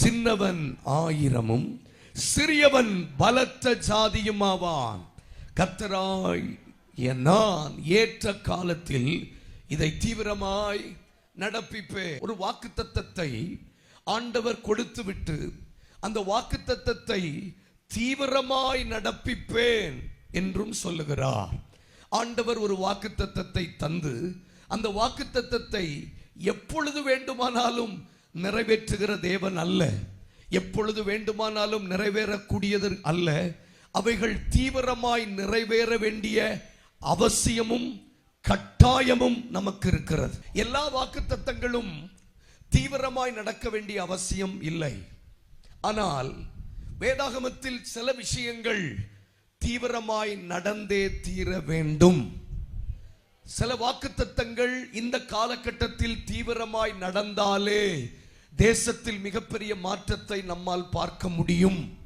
சின்னவன் ஆயிரமும் சிறியவன் பலத்த ஜாதியுமாவான். கத்தராய் நான் ஏற்ற காலத்தில் இதை தீவிரமாய் நடப்பிப்பேன். ஒரு வாக்குத்தத்தத்தை ஆண்டவர் கொடுத்து விட்டு அந்த வாக்குத்தத்தத்தை தீவிரமாய் நடப்பிப்பேன் என்றும் சொல்லுகிறார். ஆண்டவர் ஒரு வாக்குத்தத்தத்தை தந்து அந்த வாக்குத்தத்தத்தை எப்பொழுது வேண்டுமானாலும் நிறைவேற்றுகிற தேவன் அல்ல. எப்பொழுது வேண்டுமானாலும் நிறைவேறக்கூடியது அல்ல. அவைகள் தீவிரமாய் நிறைவேற வேண்டிய அவசியமும் கட்டாயமும் நமக்கு இருக்கிறது. எல்லா வாக்குத்தத்தங்களும் தீவிரமாய் நடக்க வேண்டிய அவசியம் இல்லை. ஆனால் வேதாகமத்தில் சில விஷயங்கள் தீவிரமாய் நடந்தே தீர வேண்டும். சில வாக்குத்தத்தங்கள் இந்த காலகட்டத்தில் தீவிரமாய் நடந்தாலே தேசத்தில் மிகப்பெரிய மாற்றத்தை நம்மால் பார்க்க முடியும்.